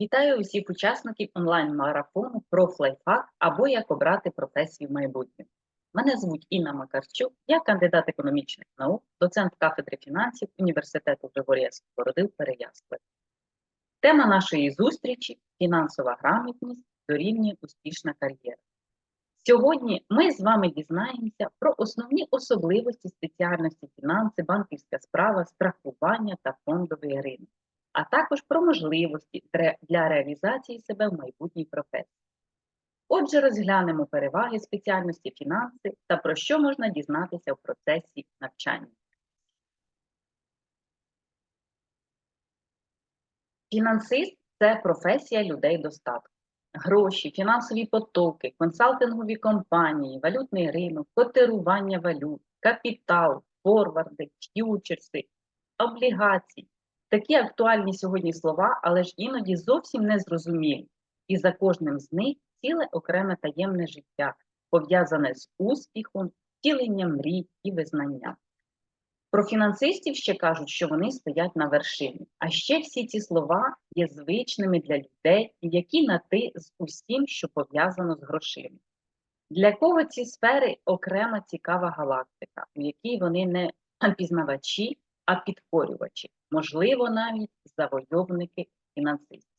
Вітаю усіх учасників онлайн-марафону «Профлайфхак» або як обрати професію в майбутньому. Мене звуть Інна Макарчук, я кандидат економічних наук, доцент кафедри фінансів Університету Григорія Сковороди в Переяславі. Тема нашої зустрічі фінансова грамотність дорівнює успішна кар'єра. Сьогодні ми з вами дізнаємося про основні особливості спеціальності фінанси, банківська справа, страхування та фондовий ринок а також про можливості для реалізації себе в майбутній професії. Отже, розглянемо переваги спеціальності фінанси та про що можна дізнатися в процесі навчання. Фінансист це професія людей достатку. Гроші, фінансові потоки, консалтингові компанії, валютний ринок, котирування валют, капітал, форварди, ф'ючерси, облігації, Такі актуальні сьогодні слова, але ж іноді зовсім не зрозумілі. І за кожним з них ціле окреме таємне життя, пов'язане з успіхом, втіленням мрій і визнанням. Про фінансистів ще кажуть, що вони стоять на вершині. А ще всі ці слова є звичними для людей, які на ти з усім, що пов'язано з грошима. Для кого ці сфери окрема цікава галактика, в якій вони не пізнавачі, а підкорювачі, можливо, навіть завойовники фінансистів.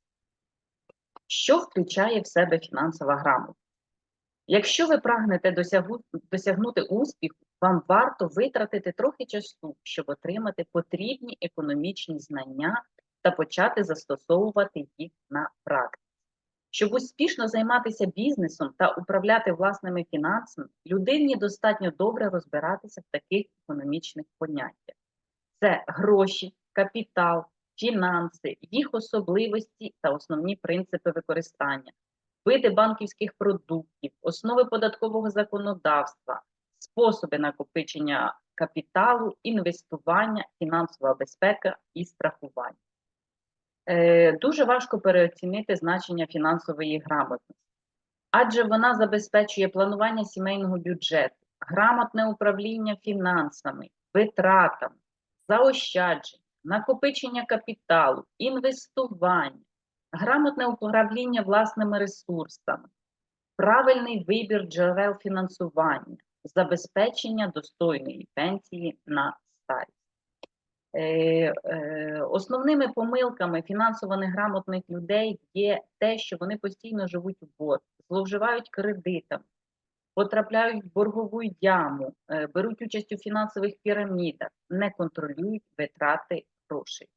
Що включає в себе фінансова грамотність? Якщо ви прагнете досягнути успіху, вам варто витратити трохи часу, щоб отримати потрібні економічні знання та почати застосовувати їх на практиці. Щоб успішно займатися бізнесом та управляти власними фінансами, людині достатньо добре розбиратися в таких економічних поняттях це гроші, капітал, фінанси, їх особливості та основні принципи використання, види банківських продуктів, основи податкового законодавства, способи накопичення капіталу, інвестування, фінансова безпека і страхування. Е, дуже важко переоцінити значення фінансової грамотності, адже вона забезпечує планування сімейного бюджету, грамотне управління фінансами, витратами, заощадження, накопичення капіталу, інвестування, грамотне управління власними ресурсами, правильний вибір джерел фінансування, забезпечення достойної пенсії на старість. Е, е, основними помилками фінансово неграмотних людей є те, що вони постійно живуть у борг, зловживають кредитами, потрапляють в боргову яму, е, беруть участь у фінансових пірамідах, не контролюють витрати грошей.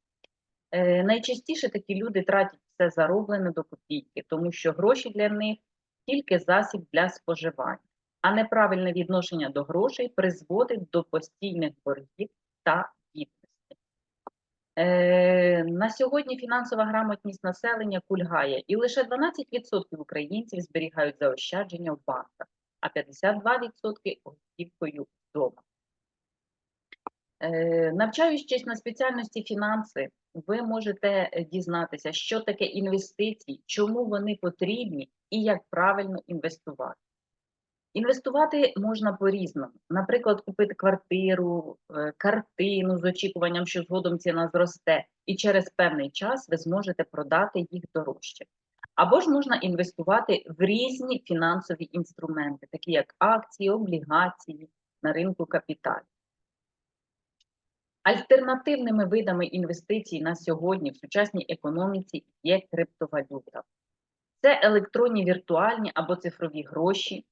Е, найчастіше такі люди тратять все зароблене до копійки, тому що гроші для них тільки засіб для споживання, а неправильне відношення до грошей призводить до постійних боргів та бідності. Е, на сьогодні фінансова грамотність населення кульгає, і лише 12% українців зберігають заощадження в банках а 52% готівкою вдома. Е, навчаючись на спеціальності фінанси, ви можете дізнатися, що таке інвестиції, чому вони потрібні і як правильно інвестувати. Інвестувати можна по-різному. Наприклад, купити квартиру, е, картину з очікуванням, що згодом ціна зросте, і через певний час ви зможете продати їх дорожче. Або ж можна інвестувати в різні фінансові інструменти, такі як акції, облігації на ринку капіталів. Альтернативними видами інвестицій на сьогодні в сучасній економіці є криптовалюта. Це електронні віртуальні або цифрові гроші.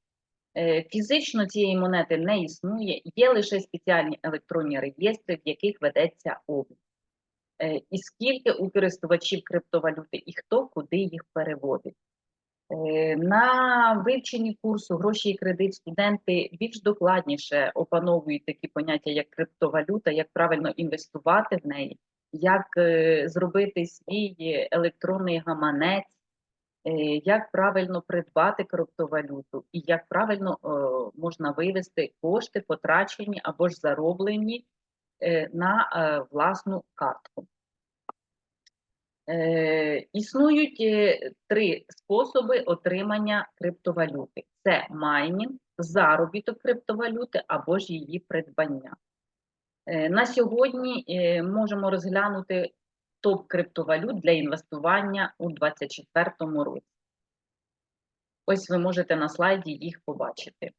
Е, фізично цієї монети не існує, є лише спеціальні електронні реєстри, в яких ведеться облік. Е, і скільки у користувачів криптовалюти, і хто куди їх переводить. Е, на вивченні курсу гроші і кредит студенти більш докладніше опановують такі поняття, як криптовалюта, як правильно інвестувати в неї, як е, зробити свій електронний гаманець, як правильно придбати криптовалюту і як правильно можна вивести кошти, потрачені або ж зароблені Е, на е, власну картку. Е, існують три способи отримання криптовалюти: це майнінг, заробіток криптовалюти або ж її придбання. На сьогодні можемо розглянути топ криптовалют для інвестування у 2024 році. Ось ви можете на слайді їх побачити.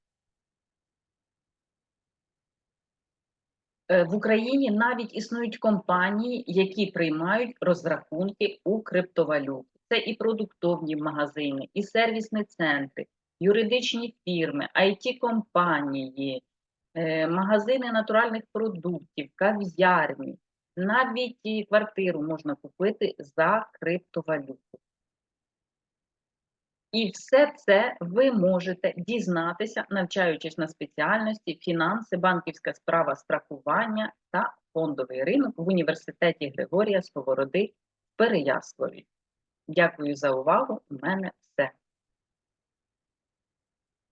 В Україні навіть існують компанії, які приймають розрахунки у криптовалюті. Це і продуктовні магазини, і сервісні центри, юридичні фірми, IT-компанії, е, магазини натуральних продуктів, кав'ярні. Навіть квартиру можна купити за криптовалюту. І все це ви можете дізнатися, навчаючись на спеціальності фінанси, банківська справа страхування та фондовий ринок в університеті Григорія Сковороди в Переяславі. Дякую за увагу. У мене все.